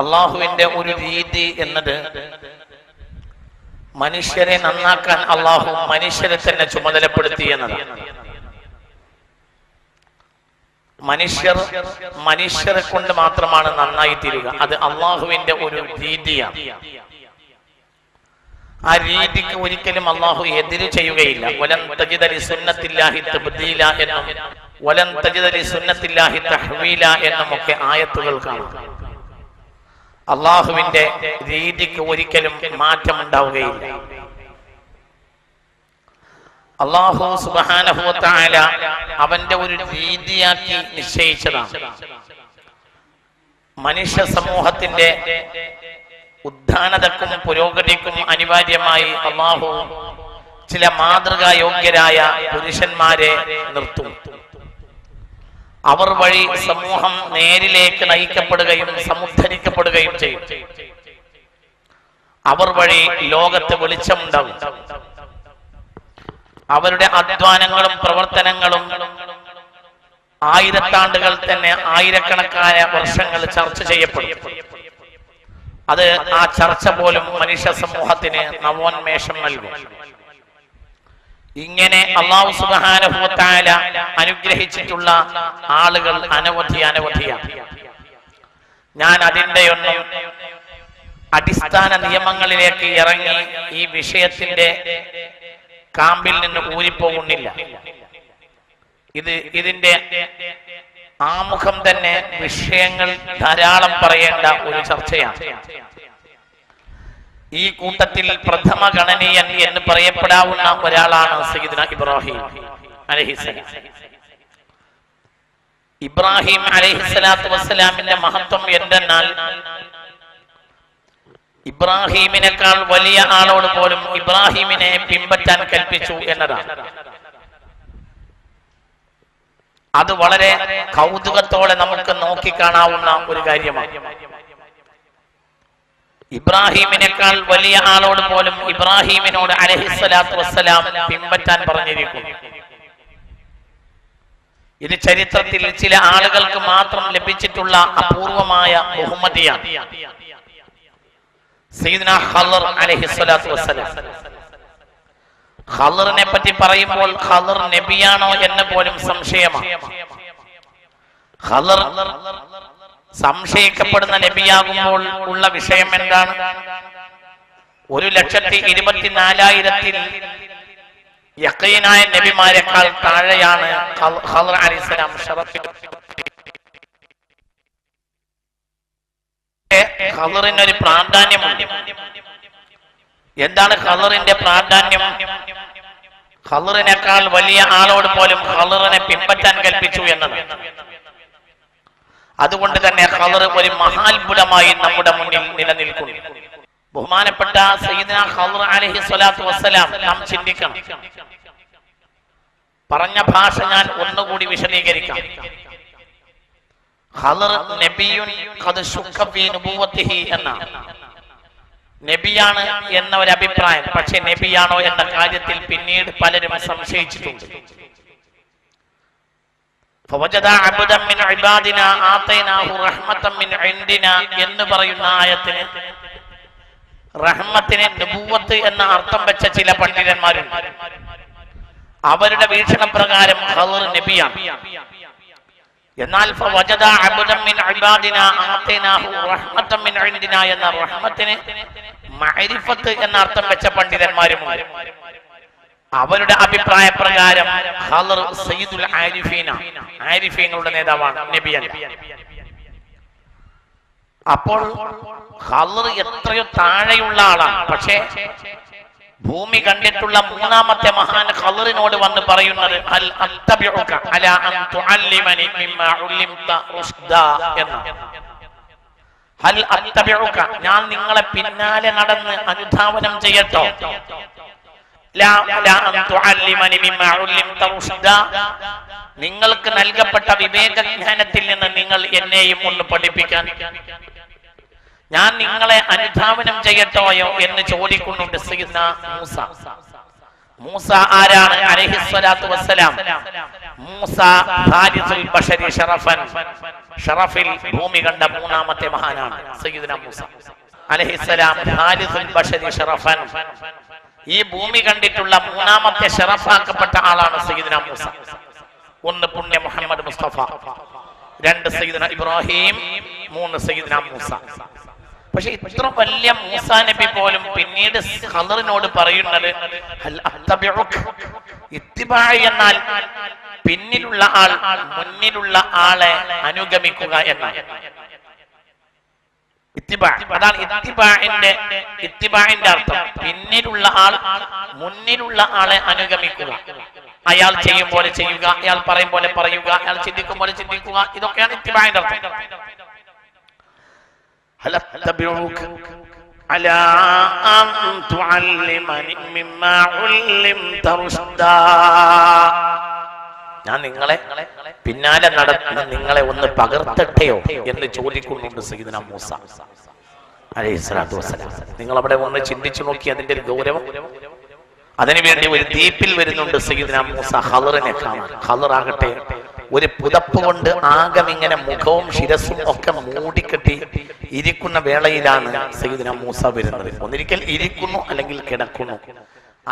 അള്ളാഹുവിന്റെ ഒരു രീതി എന്നത് മനുഷ്യരെ നന്നാക്കാൻ അള്ളാഹു മനുഷ്യരെ തന്നെ ചുമതലപ്പെടുത്തി എന്നതാണ്. മനുഷ്യർ മനുഷ്യരെ കൊണ്ട് മാത്രമാണ് നന്നായി തീരുക. അത് അള്ളാഹുവിന്റെ ഒരു രീതിയാണ്. ആ രീതിക്ക് ഒരിക്കലും അള്ളാഹു എതിര് ചെയ്യുകയില്ല. വലം തജിദലി സുന്നത്തില്ലാഹി തബ്ദീല എന്നും വലം തജിദലി സുന്നത്തില്ലാഹി തഹ്വീല എന്നും ഒക്കെ ആയത്തുകൾ കാണാം. അള്ളാഹുവിന്റെ രീതിക്ക് ഒരിക്കലും മാറ്റമുണ്ടാവുകയില്ല. അള്ളാഹു സുബാനഹുല അവന്റെ ഒരു രീതിയാക്കി നിശ്ചയിച്ചതാണ്. മനുഷ്യ സമൂഹത്തിന്റെ ഉദ്ധാനതക്കും പുരോഗതിക്കും അനിവാര്യമായി അള്ളാഹു ചില മാതൃകായോഗ്യരായ പുരുഷന്മാരെ നിർത്തും. അവർ വഴി സമൂഹം നേരിലേക്ക് നയിക്കപ്പെടുകയും സമുദ്ധരിക്കപ്പെടുകയും ചെയ്യും. അവർ വഴി ലോകത്ത് വെളിച്ചമുണ്ടാവും അവരുടെ അധ്വാനങ്ങളും പ്രവർത്തനങ്ങളും ആയിരത്താണ്ടുകൾ തന്നെ ആയിരക്കണക്കായ വർഷങ്ങൾ ചർച്ച ചെയ്യപ്പെടും. അത് ആ ചർച്ച പോലും മനുഷ്യ സമൂഹത്തിന് നവോന്മേഷം നൽകും. ഇങ്ങനെ അള്ളാഹു സുബാനുഭവത്തായ അനുഗ്രഹിച്ചിട്ടുള്ള ആളുകൾ അനവധി അനവധിയാണ് ഞാൻ അതിന്റെ ഒന്നും അടിസ്ഥാന നിയമങ്ങളിലേക്ക് ഇറങ്ങി ഈ വിഷയത്തിന്റെ കാമ്പിൽ നിന്ന് ഊരിപ്പോകുന്നില്ല. ഇത് ഇതിന്റെ ആമുഖം തന്നെ വിഷയങ്ങൾ ധാരാളം പറയേണ്ട ഒരു ചർച്ചയാണ്. ഈ കൂട്ടത്തിൽ പ്രഥമ ഗണനീയൻ എന്ന് പറയപ്പെടാവുന്ന ഒരാളാണ് സയ്യിദ്ന ഇബ്രാഹിം അലഹിസലാം ഇബ്രാഹിം അലഹിസ്സലാത്തു വസ്സലാമിന്റെ മഹത്വം എന്തെന്നാൽ ഇബ്രാഹീമിനേക്കാൾ വലിയ ആളോട് പോലും ഇബ്രാഹിമിനെ പിൻപറ്റാൻ കൽപ്പിച്ചു എന്നതാണ്. അത് വളരെ കൗതുകത്തോടെ നമുക്ക് നോക്കിക്കാണാവുന്ന ഒരു കാര്യമാണ്. ഇബ്രാഹിമിനേക്കാൾ വലിയ ആളോട് പോലും ഇബ്രാഹിമിനോട് അലഹിസ്വലാത്തു വസ്സലാം പിൻപറ്റാൻ പറഞ്ഞിരിക്കുന്നു. ഇത് ചരിത്രത്തിൽ ചില ആളുകൾക്ക് മാത്രം ലഭിച്ചിട്ടുള്ള അപൂർവമായ ബഹുമതിയാണ് െ. പറ്റി പറയുമ്പോൾ ഖളർ നബിയാണോ എന്ന് പോലും സംശയമാണ്. സംശയിക്കപ്പെടുന്ന നബിയാകുമ്പോൾ ഉള്ള വിഷയം എന്താണ്? ഒരു ലക്ഷത്തി ഇരുപത്തിനാലായിരത്തിൽ യക്കീനായ നബിമാരെക്കാൾ താഴെയാണ് അലൈഹിസ്സലാം ഷറഫിൽ ഒരു പ്രാധാന്യമുണ്ട്. എന്താണ് ഖദറിന്റെ പ്രാധാന്യം? ഖദറിനേക്കാൾ വലിയ ആളോട് പോലും ഖദറിനെ പിൻപറ്റാൻ കൽപ്പിച്ചു എന്നത് അതുകൊണ്ട് തന്നെ ഖദർ ഒരു മഹാത്ഭുതമായി നമ്മുടെ മുന്നിൽ നിലനിൽക്കുന്നു. ബഹുമാനപ്പെട്ട നാം ചിന്തിക്കണം. പറഞ്ഞ ഭാഷ ഞാൻ ഒന്നുകൂടി വിശദീകരിക്കാം. ഖദർ നബിയുൻ ഖദ് നബിയാണ് എന്ന ഒരു അഭിപ്രായം പക്ഷെ നബിയാണോ എന്ന കാര്യത്തിൽ പിന്നീട് പലരും സംശയിച്ചിട്ടുണ്ട്. എന്ന് പറയുന്ന ആയത്തിന്. റഹ്മത്തിന് നുപൂവത്ത് എന്ന അർത്ഥം വെച്ച ചില പണ്ഡിതന്മാരുണ്ട്. അവരുടെ വീക്ഷണപ്രകാരം പ്രകാരം നബിയാണ്. എന്നാൽ എന്ന എന്ന അർത്ഥം വെച്ച പണ്ഡിതന്മാരുമുണ്ട്. അവരുടെ അഭിപ്രായ പ്രകാരം സയ്യിദുൽ ആരിഫീന. ആരിഫീങ്ങളുടെ നേതാവാണ് അപ്പോൾ എത്രയോ താഴെയുള്ള ആളാണ്. പക്ഷേ ഭൂമി കണ്ടിട്ടുള്ള മൂന്നാമത്തെ മഹാൻ ഹലറിനോട് വന്ന് പറയുന്നത് അല എന്ന് ഞാൻ നിങ്ങളെ പിന്നാലെ നടന്ന് അനുധാവനം ചെയ്യട്ടോ. നിങ്ങൾക്ക് നൽകപ്പെട്ട വിവേകജ്ഞാനത്തിൽ നിന്ന് നിങ്ങൾ എന്നെയും ഒന്ന് പഠിപ്പിക്കാൻ. ഞാൻ നിങ്ങളെ അനുധാവനം ചെയ്യട്ടോയോ എന്ന് ചോദിക്കുന്നുണ്ട് സയ്യിദ്ന മൂസ. മൂസ ആരാണ്? അലഹിസ്വലാത്തു വസ്സലാം. മൂസ ബഷരി ഷറഫൻ. ഷറഫിൽ ഭൂമി കണ്ട മൂന്നാമത്തെ മഹാനാണ് സയ്യിദുന മൂസ. അലഹിസ്സലാം ബഷരി ഷറഫൻ. ഈ ഭൂമി കണ്ടിട്ടുള്ള മൂന്നാമത്തെ ഷറഫാക്കപ്പെട്ട ആളാണ് സയ്യിദ്ന മൂസ. ഒന്ന് പുണ്യ മുഹമ്മദ് മുസ്തഫ രണ്ട് സയ്യിദ്ന ഇബ്രാഹിം മൂന്ന് സയ്യിദ്ന മൂസ. പക്ഷെ ഇത്ര വലിയ മൂസ നബി പോലും പിന്നീട് ഖദറിനോട് പറയുന്നത് എന്നാൽ പിന്നിലുള്ള ആൾ മുന്നിലുള്ള ആളെ അനുഗമിക്കുക എന്നാണ്. അതാണ് ഇത്തിബാഇന്റെ ഇത്തിബാഇന്റെ അർത്ഥം പിന്നിലുള്ള ആൾ മുന്നിലുള്ള ആളെ അനുഗമിക്കുക അയാൾ ചെയ്യും പോലെ ചെയ്യുക അയാൾ പറയും പോലെ പറയുക അയാൾ ചിന്തിക്കും പോലെ ചിന്തിക്കുക ഇതൊക്കെയാണ് ഇത്തിബാഇന്റെ അർത്ഥം هل أتبعك على أن تعلمني مما علمت رشدا ഞാൻ നിങ്ങളെ പിന്നാലെ നടന്ന് നിങ്ങളെ ഒന്ന് പകർത്തട്ടെയോ എന്ന് ചോദിക്കുന്നുണ്ട് സീദന മൂസ. അലൈഹി സ്വലാത്തു നിങ്ങൾ അവിടെ ഒന്ന് ചിന്തിച്ചു നോക്കി അതിന്റെ ഒരു ഗൗരവം? അതിനുവേണ്ടി ഒരു ദ്വീപിൽ വരുന്നുണ്ട് സയ്യിദ്ന മൂസ ഹലറിനെ കാണാൻ. ഹലറാകട്ടെ ഒരു പുതപ്പ് കൊണ്ട് ആകം ഇങ്ങനെ മുഖവും ശിരസും ഒക്കെ മൂടിക്കെട്ടി ഇരിക്കുന്ന വേളയിലാണ് സയ്യിദ്ന മൂസ വരുന്നത്. ഒന്നിരിക്കൽ ഇരിക്കുന്നു അല്ലെങ്കിൽ കിടക്കുന്നു.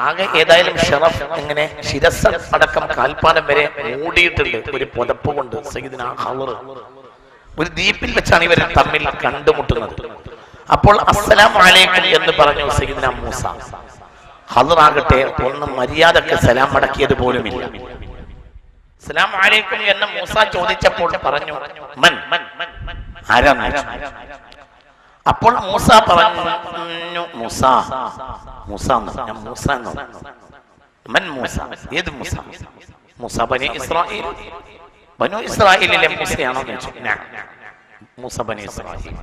ആകെ ഏതായാലും ഷറഫ് ഇങ്ങനെ ശിരസ് അടക്കം കാൽപ്പാലം വരെ മൂടിയിട്ടുണ്ട്. ഒരു പുതപ്പ് കൊണ്ട് സയ്യിദിന ഹലർ ഒരു ദീപിൽ വെച്ചാണ് ഇവർ തമ്മിൽ കണ്ടുമുട്ടുന്നത്. അപ്പോൾ അസ്സലാം അലൈക്കും എന്ന് പറഞ്ഞു സയ്യിദിന മൂസ. ഹലറാകട്ടെ ഒന്ന് മര്യാദയ്ക്ക് സലാം അടക്കിയത് പോലുമില്ല. സലാം അലൈക്കും എന്ന് മൂസ ചോദിച്ചപ്പോൾ പറഞ്ഞു മൻ ആരാന്ന് അപ്പോൾ മൂസ പറഞ്ഞു മൂസ. മൂസ ഞാൻ മൻ മൂസ? ഏത് മൂസ? മൂസ ബനി ഇസ്രായേൽ. ബനു ഇസ്രായേലിലെ മൂസയാണോ മൂസ ബനി ഇസ്രായേൽ.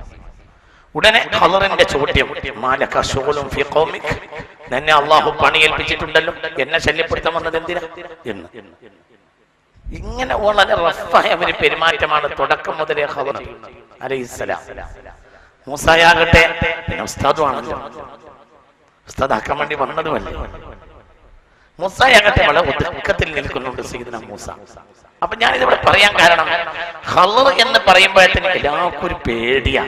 ഉടനെ ഖദറിന്റെ ചോദ്യം. മാലക ശുഗുലും ഫി ഖൗമിക്. നിന്നെ അള്ളാഹു പണിയേൽപ്പിച്ചിട്ടുണ്ടല്ലോ. എന്നെ ശല്യപ്പെടുത്താൻ വന്നത് എന്തിനാ? എന്ന്. ഇങ്ങനെ വളരെ റഫായ ഒരു പെരുമാറ്റമാണ് തുടക്കം മുതലേ ഖദർ അലൈഹിസ്സലാം. മൂസായാകട്ടെ പിന്നെ ഉസ്താദുമാണല്ലോ ഉസ്താദാക്കാൻ വേണ്ടി വന്നതുമല്ലേ? മുസായാകട്ടെ വളരെ ഒതുക്കത്തിൽ നിൽക്കുന്നുണ്ട് സീദന മൂസ. അപ്പൊ ഞാൻ ഇതിവിടെ പറയാൻ കാരണം ഹലർ എന്ന് പറയുമ്പോഴത്തേന് എല്ലാവർക്കും ഒരു പേടിയാ.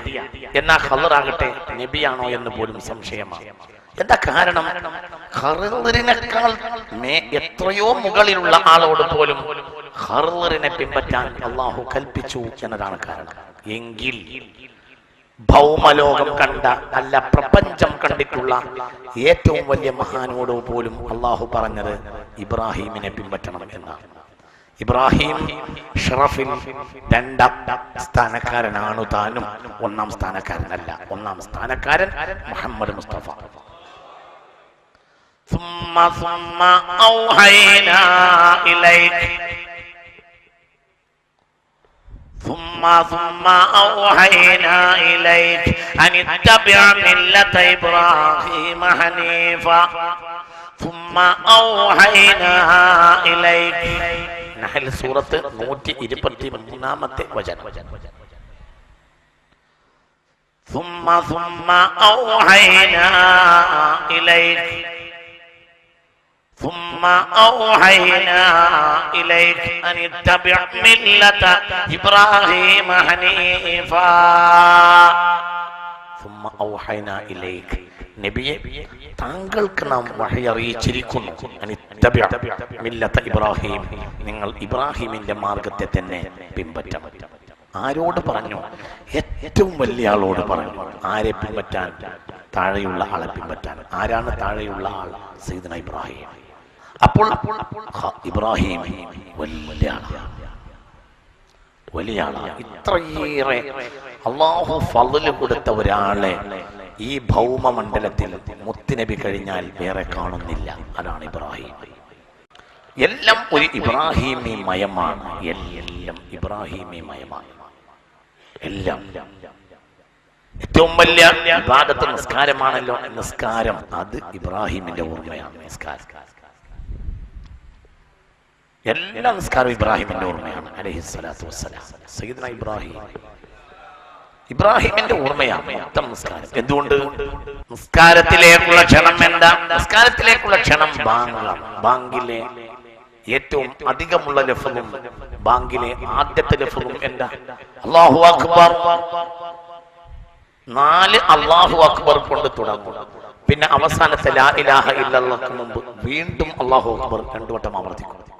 എന്നാ ഹലർ ആകട്ടെ നബിയാണോ എന്ന് പോലും സംശയമാണ് എന്താ കാരണം? ഹറിനേക്കാൾ എത്രയോ മുകളിലുള്ള ആളോട് പോലും ഹറിനെ പിൻപറ്റാൻ അള്ളാഹു കൽപ്പിച്ചു എന്നതാണ് കാരണം. എങ്കിൽ ഭൗമലോകം കണ്ട അല്ല പ്രപഞ്ചം കണ്ടിട്ടുള്ള ഏറ്റവും വലിയ മഹാനോട് പോലും അള്ളാഹു പറഞ്ഞത് ഇബ്രാഹിമിനെ പിൻപറ്റണം എന്നാണ് ഇബ്രാഹിം ഷറഫിൽ രണ്ടാം സ്ഥാനക്കാരനാണ് താനും ഒന്നാം സ്ഥാനക്കാരനല്ല ഒന്നാം സ്ഥാനക്കാരൻ മുഹമ്മദ് മുസ്തഫ ثم ثم أوحينا إليك ثم ثم أوحينا إليك أن اتبع ملة إبراهيم حنيفا ثم أوحينا إليك നഹൽ സൂറത്ത് നൂറ്റി ഇരുപത്തി മൂന്നാമത്തെ വചനം ثم ثم أوحينا إليك ثم أوحينا إليك أن اتبع ملة إبراهيم حنيفا ثم أوحينا إليك നബിയെ താങ്കൾക്ക് നാം വഴി അറിയിച്ചിരിക്കുന്നു അനിത്തബിഅ മില്ലത്ത ഇബ്രാഹിം നിങ്ങൾ ഇബ്രാഹിമിന്റെ മാർഗത്തെ തന്നെ പിൻപറ്റണം ആരോട് പറഞ്ഞു ഏറ്റവും വലിയ ആളോട് പറഞ്ഞു ആരെ പിൻപറ്റാൻ താഴെയുള്ള ആളെ പിൻപറ്റാൻ ആരാണ് താഴെയുള്ള ആൾ സൈദന ഇബ്രാഹിം അപ്പോൾ ഇബ്രാഹിം വലിയ ആളാണ് വലിയ ആളാണ് ഇത്രയേറെ അള്ളാഹു ഫضൽ കൊടുത്ത ഒരാളെ ഈ ഭൗമമണ്ഡലത്തിൽ മുത്തുനബി കഴിഞ്ഞാൽ വേറെ കാണുന്നില്ല. അതാണ് ഇബ്രാഹിം. എല്ലാം ഒരു ഇബ്രാഹിമി മയമാണ്. എല്ലാം ഇബ്രാഹിമി മയമാണ്. എല്ലാം. ഏറ്റവും വലിയ വിവാദത്ത് നിസ്കാരമാണല്ലോ. നിസ്കാരം. അത് ഇബ്രാഹിമിന്റെ ഓർമ്മയാണ്. നിസ്കാരം. എല്ലാ നിസ്കാരവും ഇബ്രാഹിമിന്റെ ഓർമ്മയാണ് അലഹി സ്വലാത്തു വസ്സലാം. സയ്യിദ്ന ഇബ്രാഹിം. ഇബ്രാഹിമിന്റെ ഓർമ്മയാണ് മൊത്തം നിസ്കാരം. എന്തുകൊണ്ട്? നിസ്കാരത്തിലേക്കുള്ള ക്ഷണം എന്താ? നിസ്കാരത്തിലേക്കുള്ള ക്ഷണം ബാങ്കാണ്. ബാങ്കിലെ ഏറ്റവും അധികമുള്ള ലഫലും ബാങ്കിലെ ആദ്യത്തെ ലഫലും എന്താ? അള്ളാഹു അക്ബർ. നാല് അള്ളാഹു അക്ബർ കൊണ്ട് തുടങ്ങും. പിന്നെ അവസാനത്തെ ലാ ഇലാഹ ഇല്ലല്ലാഹ്ക്ക് മുമ്പ് വീണ്ടും അള്ളാഹു അക്ബർ രണ്ടു വട്ടം ആവർത്തിക്കും.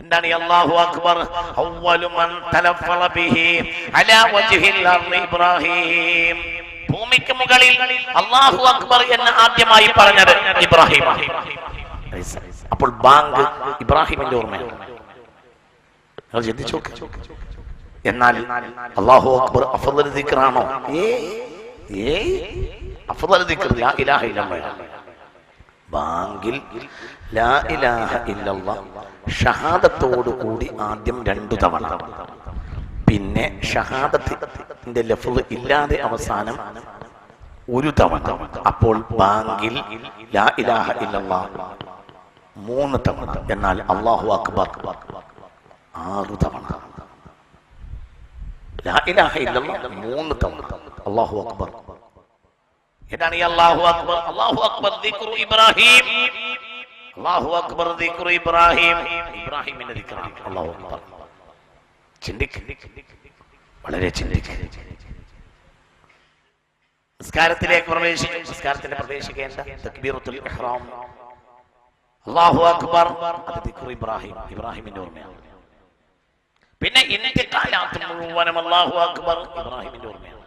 എന്താണ് ഈ അല്ലാഹു അക്ബർ? അവ്വലു മൻ തലഫള ബിഹി അലാ വജ്ഹിൽ അർളി ഇബ്രാഹിം. ഭൂമിക്ക് മുകളിൽ അല്ലാഹു അക്ബർ എന്ന് ആദ്യമായി പറഞ്ഞത് ഇബ്രാഹിം അപ്പോൾ ബാങ്ക് ഇബ്രാഹിമിന്റെ ഓർമ്മയാണ്. നിങ്ങൾ ചിന്തിച്ചു. എന്നാൽ അല്ലാഹു അക്ബർ അഫ്ദൽ ദിക്റാണോ? ഏ? അഫ്ദൽ ദിക്ർ ലാ ഇലാഹ ഇല്ലല്ലാഹ്. ബാങ്കിൽ ലാ ഇലാഹ ഇല്ലല്ലാഹ് ഷഹാദത്തോടു കൂടി ആദ്യം രണ്ടു തവണ. പിന്നെ ഷഹാദത്തിന്റെ ലഫ്ള് ഇല്ലാതെ അവസാനം ഒരു തവണ. അപ്പോൾ ബാങ്കിൽ ലാ ഇലാഹ ഇല്ലല്ലാഹ് മൂന്ന് തവണ. എന്നാൽ അള്ളാഹു അക്ബർ ആറു തവണ. ലാ ഇലാഹ ഇല്ലല്ലാഹ് മൂന്ന് തവണ. അള്ളാഹു അക്ബർ. എന്താണ് ഈ അല്ലാഹു അക്ബർ? അല്ലാഹു അക്ബർ ഇബ്രാഹിം. അക്ബർ ഇബ്രാഹിം. അക്ബർ. വളരെ തക്ബീറത്തുൽ ഇഹ്റാം. അക്ബർ ഇബ്രാഹിം. ഓർമ്മയാണ്. പിന്നെ അക്ബർ ഓർമ്മയാണ്.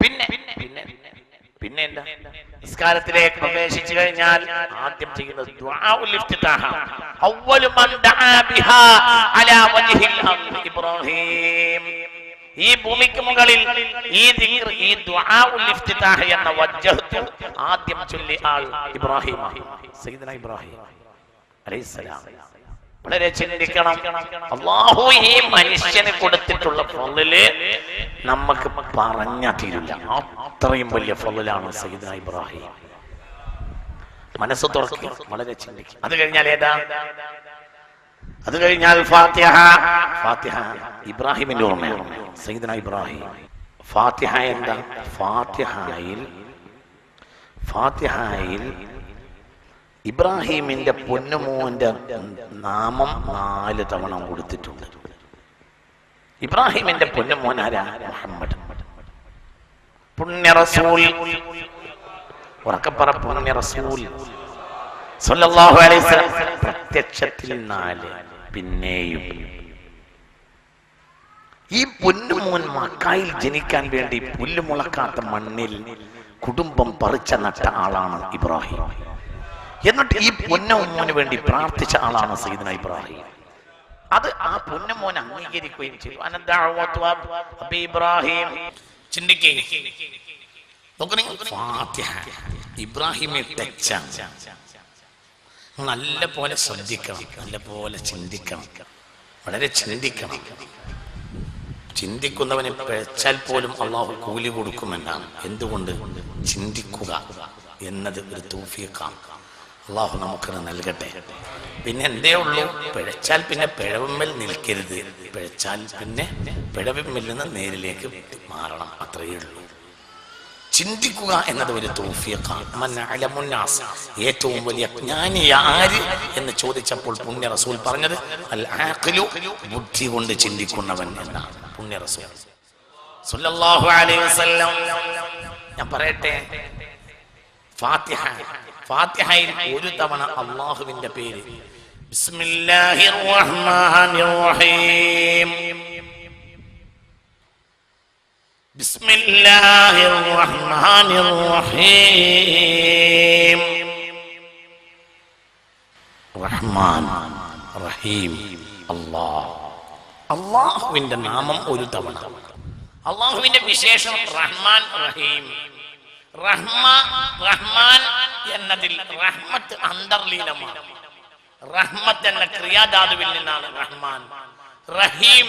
പിന്നെ പിന്നെ എന്താ നിസ്കാരത്തിലേക്ക് പ്രവേശിച്ചു കഴിഞ്ഞാൽ ആദ്യം ചെയ്യുന്നത് ഇബ്രാഹിം. ഈ ഭൂമിക്ക് മുകളിൽ ഈ ഈ എന്ന വജ്ജഹത്തു ആദ്യം ചൊല്ലി ആൾ ഇബ്രാഹിം സയ്യിദന ഇബ്രാഹിം അലൈഹിസ്സലാം. വളരെ ചിന്തിക്കണം. അള്ളാഹു ഈ മനുഷ്യന് കൊടുത്തിട്ടുള്ള ഫضൽ നമുക്ക് പറഞ്ഞ തീരില്ല. അത്രയും വലിയ ഫضലാണ് സയ്യിദ് ഇബ്രാഹിം. മനസ്സ് തുറക്കി വളരെ ചിന്തിക്കും. അത് കഴിഞ്ഞാൽ ഏതാ? അത് കഴിഞ്ഞാൽ ഫാത്തിഹ. ഫാത്തിഹ ഇബ്രാഹിമിന്റെ ഓർമ്മയാണ്. സയ്യിദന ഇബ്രാഹിം. ഫാത്തിഹ എന്താ? ഫാത്തിഹയിൽ ഫാത്തിഹയിൽ ഇബ്രാഹിമിന്റെ പൊന്നുമോന്റെ നാമം നാല് തവണ കൊടുത്തിട്ടുണ്ട്. ഇബ്രാഹിമിന്റെ പൊന്നുമോൻ ആരാ? മുഹമ്മദ്. പുണ്യറസൂൽ. ഉറക്കപ്പറ പുണ്യറസൂൽ. സല്ലല്ലാഹു അലൈഹി വസല്ലം പ്രത്യക്ഷത്തിൽ നാല് പിന്നെയും. ഈ പൊന്നുമോൻ മക്കായിൽ ജനിക്കാൻ വേണ്ടി പുല്ലുമുളക്കാത്ത മണ്ണിൽ കുടുംബം പറിച്ച നട്ട ആളാണ് ഇബ്രാഹിം. എന്നിട്ട് ഈ പൊന്നമ്മോന് വേണ്ടി പ്രാർത്ഥിച്ച ആളാണ് സയ്യിദ്ന ഇബ്രാഹിം. അത് ആ പൊന്നമ്മോൻ അംഗീകരിക്കുകയും ചെയ്തു. അബി ഇബ്രാഹിം. ഇബ്രാഹിമെ നല്ല പോലെ ശ്രദ്ധിക്കണം നല്ല പോലെ ചിന്തിക്കണം വളരെ ചിന്തിക്കണം. ചിന്തിക്കുന്നവനെ പിഴച്ചാൽ പോലും അള്ളാഹു കൂലി കൊടുക്കുമെന്നാണ്. എന്തുകൊണ്ട്? ചിന്തിക്കുക എന്നത് ഒരു തൂഫിയക്കാം അള്ളാഹു നമുക്കത് നൽകട്ടെ. പിന്നെ എന്തേ ഉള്ളൂ? പിഴച്ചാൽ പിന്നെ പിഴവമ്മൽ നിൽക്കരുത്. പിഴച്ചാൽ പിന്നെ പിഴവിമ്മിൽ നിന്ന് നേരിലേക്ക് മാറണം. അത്രയേ ഉള്ളൂ. ചിന്തിക്കുക എന്നത് ഒരു തൗഫീഖാണ് ഏറ്റവും വലിയ ജ്ഞാനി ആര് എന്ന് ചോദിച്ചപ്പോൾ പുണ്യ റസൂൽ പറഞ്ഞത് അൽ ബുദ്ധി കൊണ്ട് ചിന്തിക്കുന്നവൻ എന്നാണ്. പുണ്യ റസൂൽ. അലൈഹി വസല്ലം. ഞാൻ പറയട്ടെ? ഫാത്തിഹ. ഫാത്തിഹയിൽ ഒരു തവണ അള്ളാഹുവിന്റെ പേര് ബിസ്മില്ലാഹിർ റഹ്മാനിർ റഹീം بسم الله الرحمن الرحيم റഹ്മാൻ റഹീം അള്ളാഹ് അള്ളാഹുവിന്റെ നാമം ഒരു തവണ അള്ളാഹുവിന്റെ വിശേഷം റഹ്മാൻ റഹീം റഹ്മ റഹ്മാൻ എന്നതിൽ റഹ്മത്ത് അന്തർലീനമാണ്. റഹ്മത്ത് എന്ന ക്രിയാധാതുവിൽ നിന്നാണ് റഹ്മാൻ. റഹീം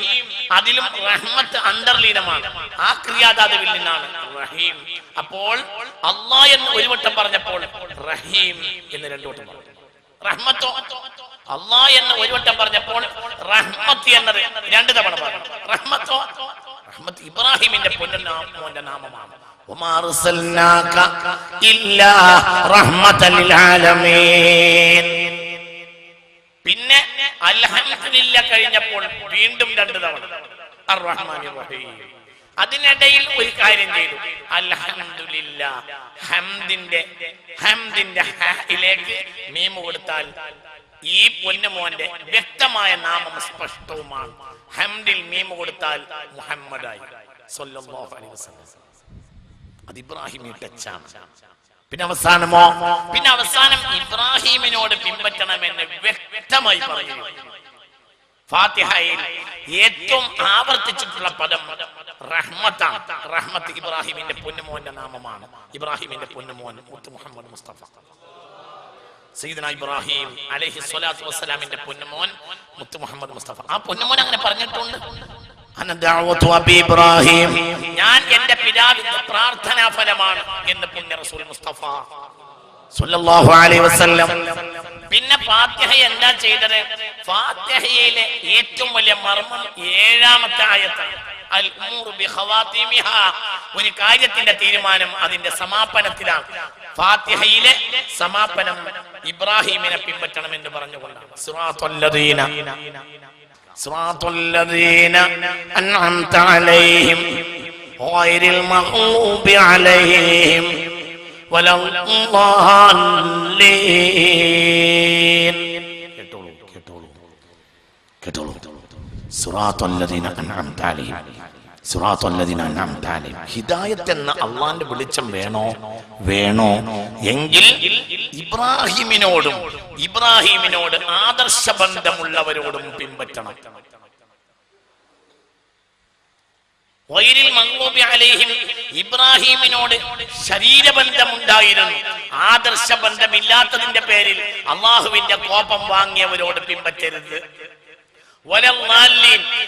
അതിലും റഹ്മത്ത് അന്തർലീനമാണ്. ആ ക്രിയാധാതുവിൽ നിന്നാണ് റഹീം. അപ്പോൾ അള്ളാ എന്ന് ഒരു വട്ടം പറഞ്ഞപ്പോൾ റഹീം എന്ന് രണ്ടു വട്ടം പറഞ്ഞു. റഹ്മത്തോ? അള്ളാ എന്ന് ഒരു വട്ടം പറഞ്ഞപ്പോൾ റഹ്മത്ത് എന്നത് രണ്ട് തവണ പറഞ്ഞു. റഹ്മത്തോ? റഹ്മത്ത് ഇബ്രാഹിമിന്റെ പൊന്നനാമോന്റെ നാമമാണ്. പിന്നെ അൽഹംദുലില്ല കഴിഞ്ഞപ്പോൾ വീണ്ടും രണ്ട് തവണ. അർ റഹീം അതിനിടയിൽ ഒരു കാര്യം ചെയ്തു. അൽഹംദുലില്ല ഹംദിന്റെ ഹംദിന്റെ ഹയിലേക്ക് മീമ കൊടുത്താൽ ഈ പൊന്നുമോന്റെ വ്യക്തമായ നാമം സ്പഷ്ടവുമാണ്. ഹംദിൽ മീമ കൊടുത്താൽ മുഹമ്മദായി. സല്ലല്ലാഹു അലൈഹി വസല്ലം. അത് ഇബ്രാഹിമി ടച്ചാണ്. പിന്നെ അവസാനമോ പിന്നെ അവസാനം ഇബ്രാഹിമിനോട് പിൻപറ്റണമെന്ന് വ്യക്തമായി പറയുന്നു. ഫാത്തിഹയിൽ ഏറ്റവും ആവർത്തിച്ചിട്ടുള്ള പദം റഹ്മത്താണ്. റഹ്മത്ത് ഇബ്രാഹിമിന്റെ പൊന്നുമോന്റെ നാമമാണ്. ഇബ്രാഹിമിന്റെ പൊന്നുമോൻ മുത്ത് മുഹമ്മദ് മുസ്തഫ. സയ്യിദന ഇബ്രാഹിം അലൈഹി സ്വലാത്തു വസ്സലാമിന്റെ പൊന്നുമോൻ മുത്ത് മുഹമ്മദ് മുസ്തഫ. ആ പൊന്നുമോൻ അങ്ങനെ പറഞ്ഞിട്ടുണ്ട്. ഇബ്രാഹിം. ഞാൻ എന്റെ പിതാവിന്റെ പ്രാർത്ഥനാ ഫലമാണ് എന്ന് പുണ്യ റസൂൽ മുസ്തഫ സല്ലല്ലാഹു അലൈഹി വസല്ലം. പിന്നെ ഫാത്തിഹ എന്താ ചെയ്തത്? ഫാത്തിഹയിലെ ഏറ്റവും വലിയ മർമ്മം ഏഴാമത്തെ ആയത്താണ്. ഒരു കാര്യത്തിന്റെ തീരുമാനം അതിന്റെ സമാപനത്തിലാണ്. ഫാത്തിഹയിലെ സമാപനം ഇബ്രാഹിമിനെ പിൻപറ്റണം എന്ന് പറഞ്ഞുകൊണ്ടാണ്. സിറാത്തുല്ലദീന സിറാത്തുല്ലദീന അൻഅംത അലൈഹിം ഗൈറിൽ മഗ്ലൂബി അലൈഹിം ولا الضالين കേട്ടോളൂ കേട്ടോളൂ കേട്ടോളൂ സുറാത്തുല്ലദീന അൻഅംത അലൈഹിം സുറാത്തുല്ലദീന അൻഅംത അലൈഹിം ഹിദായത്ത് എന്ന അള്ളാന്റെ വെളിച്ചം വേണോ? വേണോ? എങ്കിൽ ഇബ്രാഹിമിനോടും ഇബ്രാഹിമിനോട് ആദർശ ബന്ധമുള്ളവരോടും പിൻപറ്റണം ഇബ്രാഹിമിനോട് ശരീരബന്ധമുണ്ടായിരുന്നു. ആദർശ ബന്ധമില്ലാത്തതിന്റെ പേരിൽ അള്ളാഹുവിന്റെ കോപം വാങ്ങിയവരോട് പിൻപറ്റരുത്.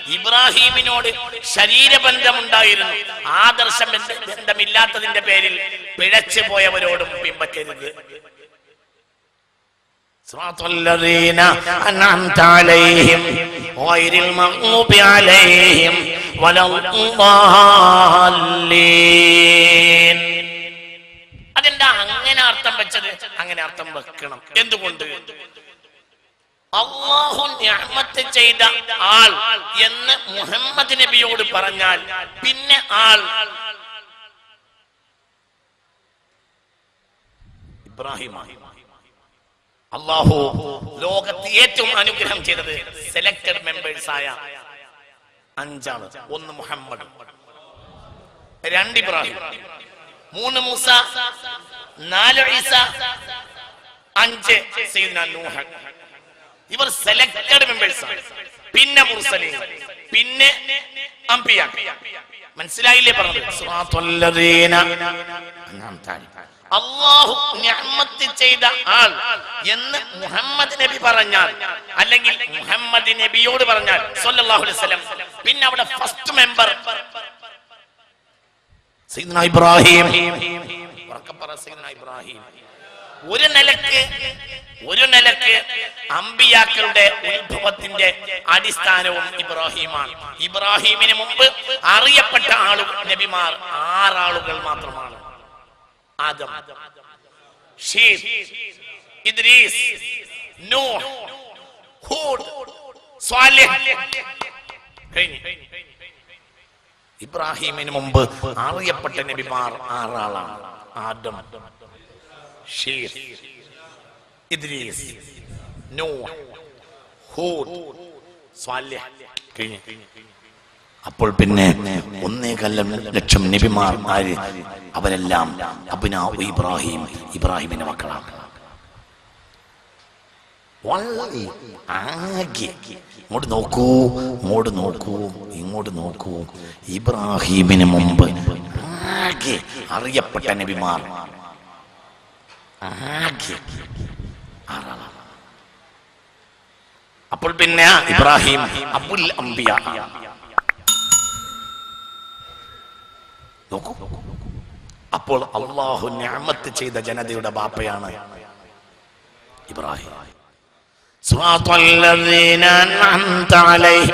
ഇബ്രാഹീമിനോട് ശരീരബന്ധമുണ്ടായിരുന്നു. ആദർശം ബന്ധമില്ലാത്തതിന്റെ പേരിൽ പിഴച്ചു പോയവരോടും പിമ്പറ്റരുത്. അതെന്താ അങ്ങനെ അർത്ഥം വെച്ചത്? അങ്ങനെ അർത്ഥം വെക്കണം. എന്തുകൊണ്ട്? അള്ളാഹു ഞാമത്ത് ചെയ്ത ആൾ എന്ന് മുഹമ്മദ് നബിയോട് പറഞ്ഞാൽ പിന്നെ ആൾ. ഇബ്രാഹിമായി അള്ളാഹു ലോകത്ത് ഏറ്റവും അനുഗ്രഹം ചെയ്തത് സെലക്ടഡ് മെമ്പേഴ്സ് ആയ അഞ്ചാണ് ഒന്ന് മുഹമ്മദ് രണ്ട് ഇബ്രാഹിം മൂന്ന് മൂസ നാല് ഈസ അഞ്ച് സീന ഇവർ സെലക്ടഡ് മെമ്പേഴ്സ് ആണ്. പിന്നെ മുർസലീൻ പിന്നെ അംബിയ മനസ്സിലായില്ലേ പറഞ്ഞത്. അള്ളാഹു നിഅമത്ത് ചെയ്ത ആൾ എന്ന് മുഹമ്മദ് നബി പറഞ്ഞാൽ അല്ലെങ്കിൽ മുഹമ്മദ് നബിയോട് പറഞ്ഞാൽ സല്ലല്ലാഹു അലൈഹി വസല്ലം. പിന്നെ അവിടെ ഫസ്റ്റ് മെമ്പർ സയ്യിദ്ന ഇബ്രാഹിം. പറ സയ്യിദ്ന ഇബ്രാഹിം. ഒരു നിലയ്ക്ക് ഒരു നിലയ്ക്ക് അമ്പിയാക്കളുടെ ഉത്ഭവത്തിന്റെ അടിസ്ഥാനവും ഇബ്രാഹിമാണ്. ഇബ്രാഹിമിന് മുമ്പ് അറിയപ്പെട്ട ആളുകൾ നബിമാർ ആറാളുകൾ മാത്രമാണ്. ആദം ഇദ്രീസ് നൂഹ് സ്വാലിഹ്. ഇബ്രാഹിമിന് മുമ്പ് അറിയപ്പെട്ട നബിമാർ ആറാളാണ്. ആദം ഷീബ് ഇദ്രീസ് അപ്പോൾ പിന്നെ ഒന്നേകല്ല ലക്ഷം നബിമാർ ആര്? അവരെല്ലാം അബിനാ ഇബ്രാഹിം ഇബ്രാഹിമിന്റെ മക്കളാണ്. വളരെ ആകെ. ഇങ്ങോട്ട് നോക്കൂ ഇങ്ങോട്ട് നോക്കൂ ഇങ്ങോട്ട് നോക്കൂ. ഇബ്രാഹിമിന് മുമ്പ് ആകെ അറിയപ്പെട്ട നബിമാർ ആകെ. അപ്പോൾ പിന്നെ ഇബ്രാഹിം അബുൽ അംബിയ. നോക്കൂ. അപ്പോൾ അള്ളാഹു ഞാമത്ത് ചെയ്ത ജനതയുടെ ബാപ്പയാണ് ഇബ്രാഹിം. സ്വാതല്ലതീന അൻത അലൈഹി.